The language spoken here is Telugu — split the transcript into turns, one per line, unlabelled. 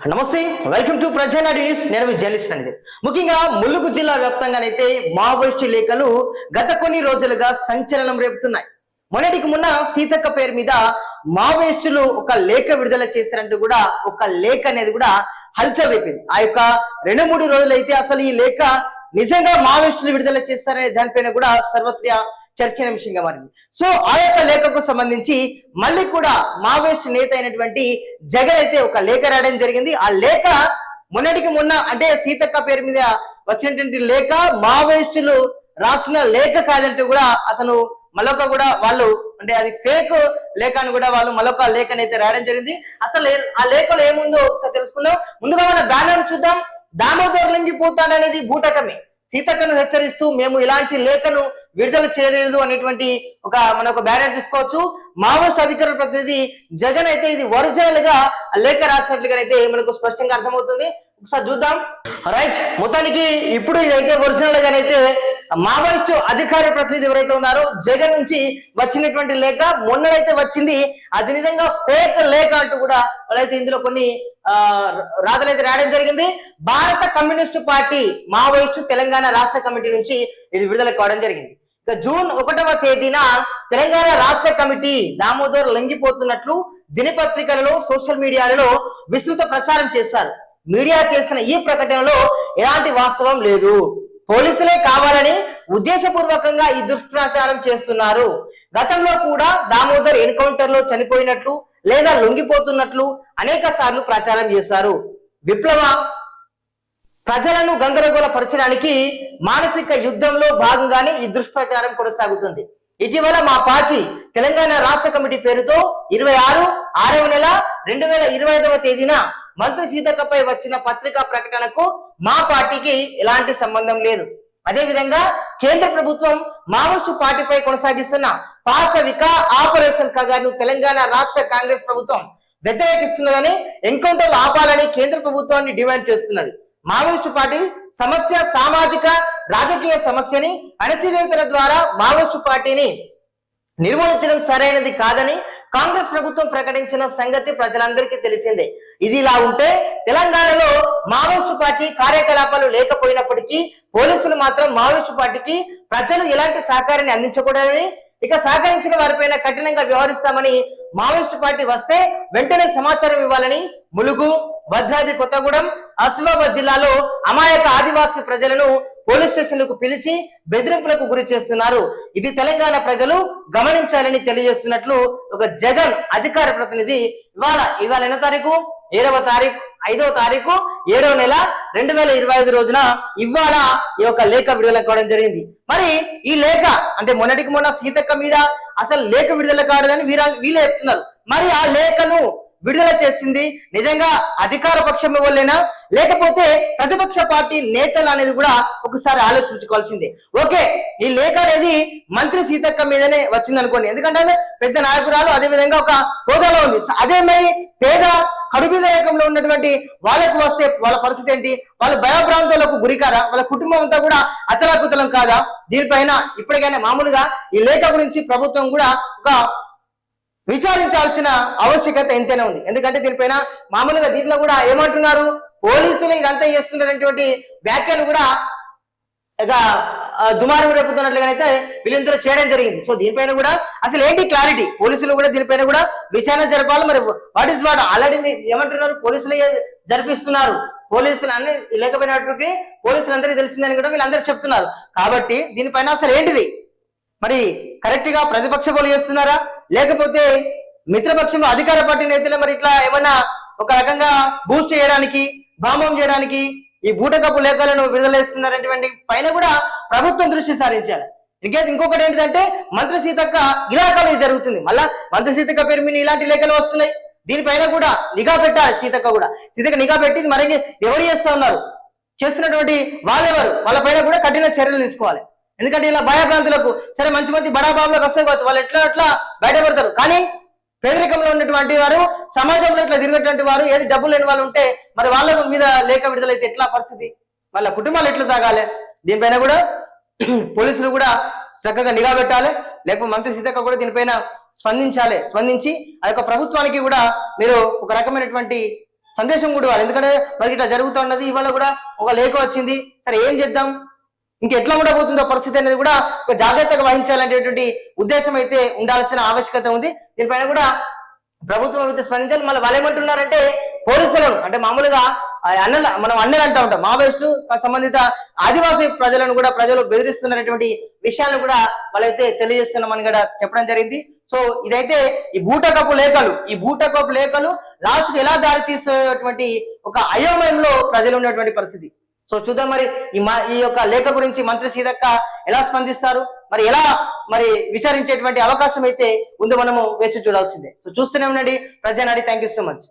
నమస్తే వెల్కమ్ టు ప్రజానాడు న్యూస్. నేను మీ జర్నలిస్ట్ అనేది ముఖ్యంగా ములుగు జిల్లా వ్యాప్తంగానైతే మావోయిస్టు లేఖలు గత కొన్ని రోజులుగా సంచలనం రేపుతున్నాయి. మొన్నటికి మొన్న సీతక్క పేరు మీద మావోయిస్టులు ఒక లేఖ విడుదల చేస్తారంటూ కూడా ఒక లేఖ అనేది కూడా హల్చల్ రేపింది ఆ యొక్క రెండు మూడు రోజులైతే అసలు ఈ లేఖ నిజంగా మావోయిస్టులు విడుదల చేస్తారనే దానిపైన కూడా సర్వత్రా చర్చనీయాంశంగా మారింది. సో ఆ యొక్క లేఖకు సంబంధించి మళ్ళీ కూడా మావోయిస్ట్ నేత అయినటువంటి జగన్ అయితే ఒక లేఖ రాయడం జరిగింది. ఆ లేఖ మొన్నటికి మొన్న అంటే సీతక్క పేరు మీద వచ్చినటువంటి లేఖ మావోయిస్టులు రాసిన లేఖ కాదంటూ కూడా అతను మరొక కూడా వాళ్ళు అంటే అది ఫేక్ లేఖ అని కూడా వాళ్ళు మరొక లేఖను అయితే రాయడం జరిగింది. అసలు ఆ లేఖలో ఏముందో ఒకసారి తెలుసుకుందాం. ముందుగా మన బ్యానర్ చూద్దాం. దామోదర్ లింగిపోతాడనేది బూటకమే. సీతక్కను హెచ్చరిస్తూ మేము ఇలాంటి లేఖను విడుదల చేయలేదు అనేటువంటి ఒక మన ఒక బ్యానర్ చూసుకోవచ్చు మావోయిస్ట్ అధికారుల ప్రతినిధి జగన్ అయితే ఇది ఒరిజినల్గా లేఖ రాసినట్లుగా అయితే మనకు స్పష్టంగా అర్థమవుతుంది. ఒకసారి చూద్దాం. రైట్ మొత్తానికి ఇప్పుడు ఇదైతే ఒరిజినల్ గానైతే మావోయిస్టు అధికార ప్రతినిధి ఎవరైతే ఉన్నారో జగన్ నుంచి వచ్చినటువంటి లేఖ మొన్నడైతే వచ్చింది. అది నిజంగా ఫేక్ లేఖ అంటూ కూడా వాళ్ళైతే ఇందులో కొన్ని రాతలైతే రాయడం జరిగింది. భారత కమ్యూనిస్టు పార్టీ మావోయిస్టు తెలంగాణ రాష్ట్ర కమిటీ నుంచి ఇది విడుదల కావడం జరిగింది. ఇక జూన్ ఒకటవ తేదీన తెలంగాణ రాష్ట్ర కమిటీ దామోదర్ లొంగిపోతున్నట్లు దినపత్రికలలో సోషల్ మీడియాలలో విస్తృత ప్రచారం చేస్తారు మీడియా చేసిన ఈ ప్రకటనలో ఎలాంటి వాస్తవం లేదు. పోలీసులే కావాలని ఉద్దేశపూర్వకంగా ఈ దుష్ప్రచారం చేస్తున్నారు. గతంలో కూడా దామోదర్ ఎన్కౌంటర్లో చనిపోయినట్లు లేదా లొంగిపోతున్నట్లు అనేక సార్లు ప్రచారం చేశారు. విప్లవ ప్రజలను గందరగోళపరచడానికి మానసిక యుద్ధంలో భాగంగానే ఈ దుష్ప్రచారం కొనసాగుతుంది. ఇటీవల మా పార్టీ తెలంగాణ రాష్ట్ర కమిటీ పేరుతో ఇరవై ఆరు ఆరవ నెల రెండు వేల ఇరవై ఐదవ తేదీన మంత్రి సీతక్కపై వచ్చిన పత్రికా ప్రకటనకు మా పార్టీకి ఎలాంటి సంబంధం లేదు. అదేవిధంగా కేంద్ర ప్రభుత్వం మావోయిస్టు పార్టీపై కొనసాగిస్తున్న పాశవిక ఆపరేషన్ కగాను తెలంగాణ రాష్ట్ర కాంగ్రెస్ ప్రభుత్వం వ్యతిరేకిస్తున్నదని ఎన్కౌంటర్లు ఆపాలని కేంద్ర ప్రభుత్వాన్ని డిమాండ్ చేస్తున్నది. మావోయిస్టు పార్టీ సమస్య సామాజిక రాజకీయ సమస్యని అణచివేతల ద్వారా మావోయిస్టు పార్టీని నిర్మూలించడం సరైనది కాదని కాంగ్రెస్ ప్రభుత్వం ప్రకటించిన సంగతి ప్రజలందరికీ తెలిసిందే. ఇది ఇలా ఉంటే తెలంగాణలో మావోయిస్టు పార్టీ కార్యకలాపాలు లేకపోయినప్పటికీ పోలీసులు మాత్రం మావోయిస్టు పార్టీకి ప్రజలు ఎలాంటి సహకారాన్ని అందించకూడదని ఇక సహకరించిన వారిపైన కఠినంగా వ్యవహరిస్తామని మావోయిస్టు పార్టీ వస్తే వెంటనే సమాచారం ఇవ్వాలని ములుగు భద్రాద్రి కొత్తగూడెం ఆసిఫాబాద్ జిల్లాలో అమాయక ఆదివాసీ ప్రజలను పోలీస్ స్టేషన్లకు పిలిచి బెదిరింపులకు గురి చేస్తున్నారు. ఇది తెలంగాణ ప్రజలు గమనించాలని తెలియజేస్తున్నట్లు ఒక జగన్ అధికార ప్రతినిధి ఇవాళ ఇవాళ ఎన్నో తారీఖు? ఏడవ తారీఖు ఐదవ తారీఖు ఏడవ నెల రెండు వేల ఇరవై ఐదు రోజున ఇవాళ ఈ యొక్క లేఖ విడుదల కావడం జరిగింది. మరి ఈ లేఖ అంటే మొన్నటికి మొన్న సీతక్క మీద అసలు లేఖ విడుదల కావడదని వీరా వీళ్ళే చెప్తున్నారు. మరి ఆ లేఖను విడుదల చేసింది. నిజంగా అధికార పక్షం వల్లేనా లేకపోతే ప్రతిపక్ష పార్టీ నేతలు అనేది కూడా ఒకసారి ఆలోచించుకోవాల్సిందే. ఓకే ఈ లేఖ అనేది మంత్రి సీతక్క మీదనే వచ్చింది అనుకోండి ఎందుకంటే పెద్ద నాయకురాలు అదే విధంగా ఒక హోదాలో ఉంది. అదే మరి పేద కడుబీద ఉన్నటువంటి వాళ్ళకు వస్తే వాళ్ళ పరిస్థితి ఏంటి? వాళ్ళ భయభ్రాంతాలకు గురికారా? వాళ్ళ కుటుంబం అంతా కూడా అతలాకుతలం కాదా? దీనిపైన ఇప్పటికైనా మామూలుగా ఈ లేఖ గురించి ప్రభుత్వం కూడా ఒక విచారించాల్సిన ఆవశ్యకత ఎంతైనా ఉంది. ఎందుకంటే దీనిపైన మామూలుగా దీంట్లో కూడా ఏమంటున్నారు? పోలీసులు ఇదంతా చేస్తున్నటువంటి వ్యాఖ్యలు కూడా ఇక దుమారం రేపుతున్నట్లుగానైతే వీళ్ళిందరూ చేయడం జరిగింది. సో దీనిపైన కూడా అసలు ఏంటి క్లారిటీ? పోలీసులు కూడా దీనిపైన కూడా విచారణ జరపాలి. మరి వాట్ ఇస్ వాట్? ఆల్రెడీ ఏమంటున్నారు? పోలీసులు జరిపిస్తున్నారు? పోలీసులు అన్ని లేకపోయినటువంటి పోలీసులు అందరికీ తెలిసిందని కూడా వీళ్ళందరూ చెప్తున్నారు. కాబట్టి దీనిపైన అసలు ఏంటిది? మరి కరెక్ట్గా ప్రతిపక్ష పోలు చేస్తున్నారా? లేకపోతే మిత్రపక్షంలో అధికార పార్టీ నేతలు మరి ఇట్లా ఏమన్నా ఒక రకంగా బూస్ట్ చేయడానికి భామం చేయడానికి ఈ బూటకప్పు లేఖలను విడుదలేస్తున్నటువంటి పైన కూడా ప్రభుత్వం దృష్టి సారించాలి. ఇంకేది ఇంకొకటి ఏంటంటే మంత్రి సీతక్క ఇలాకాలో జరుగుతుంది. మళ్ళా మంత్రి సీతక్క పేరు మీద ఇలాంటి లేఖలు వస్తున్నాయి. దీనిపైన కూడా నిఘా పెట్టాలి సీతక్క కూడా. సీతక్క నిఘా పెట్టి మరి ఎవరు చేస్తా ఉన్నారు? చేస్తున్నటువంటి వాళ్ళెవరు? వాళ్ళ పైన కూడా కఠిన చర్యలు తీసుకోవాలి. ఎందుకంటే ఇలా భయభ్రాంతులకు సరే మంచి మంచి బడా బాబులకు వస్తాయి కావచ్చు వాళ్ళు ఎట్లా ఎట్లా బయటపడతారు. కానీ పేదరికంలో ఉన్నటువంటి వారు సమాజంలో ఇట్లా తిరిగేటువంటి వారు ఏది డబ్బులు లేని వాళ్ళు ఉంటే మరి వాళ్ళ మీద లేఖ విడుదలైతే ఎట్లా పరిస్థితి? వాళ్ళ కుటుంబాలు ఎట్లా సాగాలి? దీనిపైన కూడా పోలీసులు కూడా చక్కగా నిఘా పెట్టాలి. లేకపోతే మంత్రి సీతక్క కూడా దీనిపైన స్పందించాలి. స్పందించి ఆ యొక్క ప్రభుత్వానికి కూడా మీరు ఒక రకమైనటువంటి సందేశం కూడా ఇవ్వాలి. ఎందుకంటే మరి ఇట్లా జరుగుతున్నది ఇవాళ కూడా ఒక లేఖ వచ్చింది. సరే ఏం చేద్దాం? ఇంకెట్లా కూడా పోతుందో పరిస్థితి అనేది కూడా ఒక జాగ్రత్తగా వహించాలనేటువంటి ఉద్దేశం అయితే ఉండాల్సిన ఆవశ్యకత ఉంది. దీనిపైన కూడా ప్రభుత్వం అయితే స్పందించాలి. మళ్ళీ వాళ్ళు ఏమంటున్నారంటే పోలీసులను అంటే మామూలుగా ఆ అన్నల మనం అన్నలు అంటూ ఉంటాం మావోయిస్టులు సంబంధిత ఆదివాసీ ప్రజలను కూడా ప్రజలు బెదిరిస్తున్నటువంటి విషయాలను కూడా వాళ్ళైతే తెలియజేస్తున్నామని కూడా చెప్పడం జరిగింది. సో ఇదైతే ఈ బూటకపు లేఖలు ఈ బూటకపు లేఖలు లాస్ట్ ఎలా దారి తీసేటువంటి ఒక అయోమయంలో ప్రజలు ఉన్నటువంటి పరిస్థితి. సో చూద్దాం మరి ఈ మా ఈ యొక్క లేఖ గురించి మంత్రి సీతక్క ఎలా స్పందిస్తారు? మరి ఎలా మరి విచారించేటువంటి అవకాశం అయితే ఉందో మనము వేచి చూడాల్సిందే. సో చూస్తూనే ఉండండి. Prajanadi thank you so much